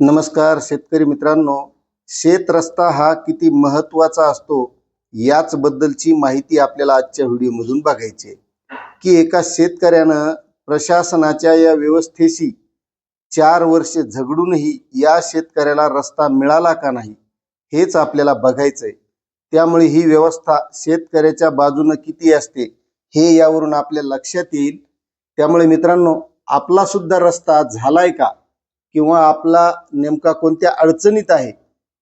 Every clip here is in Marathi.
नमस्कार शेतकरी मित्रांनो शेत रस्ता हा किती महत्त्वाचा असतो याचबद्दलची माहिती आपल्याला आजच्या व्हिडिओमधून बघायची आहे. की एका शेतकऱ्यानं प्रशासनाच्या या व्यवस्थेशी चार वर्षे झगडूनही या शेतकऱ्याला रस्ता मिळाला का नाही हेच आपल्याला बघायचं आहे. त्यामुळे ही व्यवस्था शेतकऱ्याच्या बाजूनं किती असते हे यावरून आपल्या लक्षात येईल. त्यामुळे मित्रांनो आपला सुद्धा रस्ता झालाय का? किंवा आपला नेमका कोणत्या अडचणीत आहे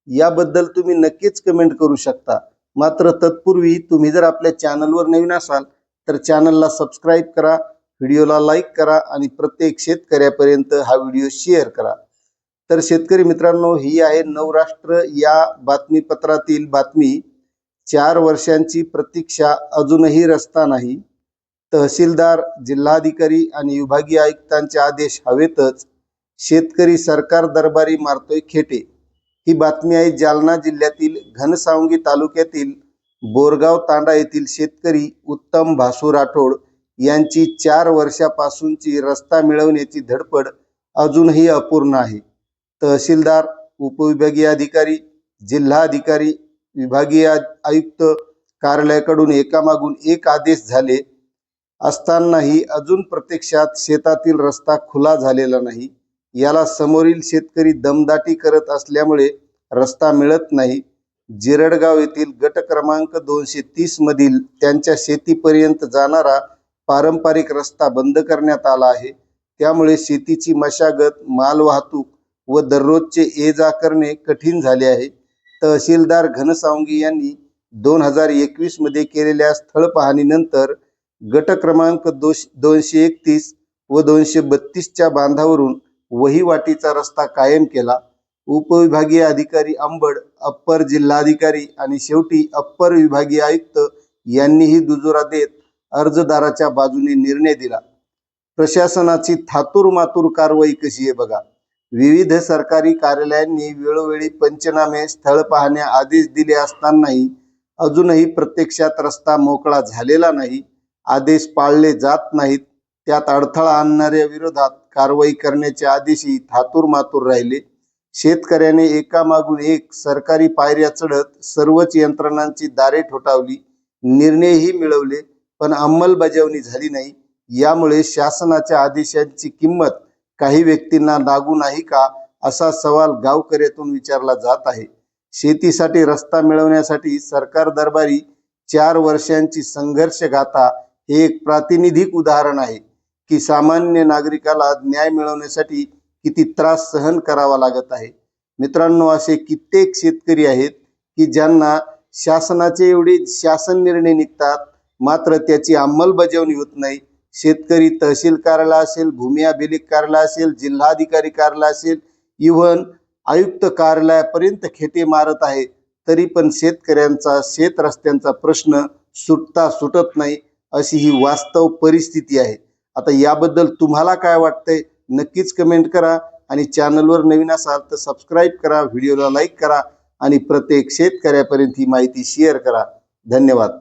याबद्दल तुम्ही नक्कीच कमेंट करू शकता. मात्र तत्पूर्वी तुम्ही जर आपल्या चॅनलवर नवीन असाल तर चॅनलला सबस्क्राईब करा व्हिडिओला लाईक करा आणि प्रत्येक शेतकऱ्यापर्यंत हा व्हिडिओ शेअर करा. तर शेतकरी मित्रांनो ही आहे नवराष्ट्र या बातमीपत्रातील बातमी. चार वर्षांची प्रतीक्षा अजूनही रस्ता नाही. तहसीलदार जिल्हाधिकारी आणि विभागीय आयुक्तांचे आदेश हवेतच. शेतकरी सरकार दरबारी मारतोय खेटे. ही बातमी आहे जालना जिल्ह्यातील घनसावंगी तालुक्यातील बोरगाव तांडा येथील शेतकरी उत्तम भासू राठोड यांची चार वर्षापासूनची रस्ता मिळवण्याची धडपड अजूनही अपूर्ण आहे. तहसीलदार उपविभागीय अधिकारी जिल्हाधिकारी विभागीय आयुक्त कार्यालयाकडून एकामागून एक आदेश झाले असतानाही अजून प्रत्यक्षात शेतातील रस्ता खुला झालेला नाही. याला समोरील शेतकरी दमदाटी करत असल्यामुळे रस्ता मिळत नाही. जिरडगाव येथील गट क्रमांक दोनशे तीस मधील त्यांच्या शेतीपर्यंत जाणारा पारंपरिक रस्ता बंद करण्यात आला आहे. त्यामुळे शेतीची मशागत मालवाहतूक व दररोजचे ये जा करणे कठीण झाले आहे. तहसीलदार घनसावंगी यांनी दोन हजार एकवीसमध्ये केलेल्या स्थळ पाहणीनंतर गट क्रमांक दोश दोनशे एकतीस व दोनशे बत्तीसच्या बांधावरून वहिवाटीचा रस्ता कायम केला. उपविभागीय अधिकारी अंबड अप्पर जिल्हाधिकारी आणि शेवटी अप्पर विभागीय आयुक्त यांनीही दुजोरा देत अर्जदाराच्या बाजूने निर्णय दिला. प्रशासनाची थातूर मातूर कारवाई कशी आहे बघा. विविध सरकारी कार्यालयांनी वेळोवेळी पंचनामे स्थळ पाहण्या आदेश दिले असतानाही अजूनही प्रत्यक्षात रस्ता मोकळा झालेला नाही. आदेश पाळले जात नाहीत. त्यात अडथळा आणणाऱ्या विरोधात कारवाई करण्याचे आदेशही थातूर मातूर राहिले. शेतकऱ्याने एकामागून एक सरकारी पायऱ्या चढत सर्वच यंत्रणांची दारे ठोठावली. निर्णयही मिळवले पण अंमलबजावणी झाली नाही. यामुळे शासनाच्या आदेशांची किंमत काही व्यक्तींना लागू नाही का असा सवाल गावकऱ्यातून विचारला जात आहे. शेतीसाठी रस्ता मिळवण्यासाठी सरकार दरबारी चार वर्षांची संघर्ष गाथा हे एक प्रातिनिधिक उदाहरण आहे. की सामान्य नागरिकाला न्याय मिळवण्यासाठी किती त्रास सहन करावा लागत आहे. मित्रांनो असे कित्येक शेतकरी आहेत की ज्यांना शासनाचे एवढे शासन निर्णय निघतात मात्र त्याची अंमलबजावणी होत नाही. शेतकरी तहसील कार्यालय असेल भूमी अभिलेख कार्यालय असेल जिल्हाधिकारी कार्यालय असेल इव्हन आयुक्त कार्यालयापर्यंत खेटे मारत आहे तरी पण शेतकऱ्यांचा शेत रस्त्यांचा प्रश्न सुटता सुटत नाही अशी ही वास्तव परिस्थिती आहे. आता याबद्दल तुम्हाला काय वाटतंय नक्कीच कमेंट करा आणि चॅनलवर नवीन असाल तर सबस्क्राईब करा व्हिडिओला लाईक करा आणि प्रत्येक शेतकऱ्यापर्यंत ही माहिती शेअर करा. धन्यवाद.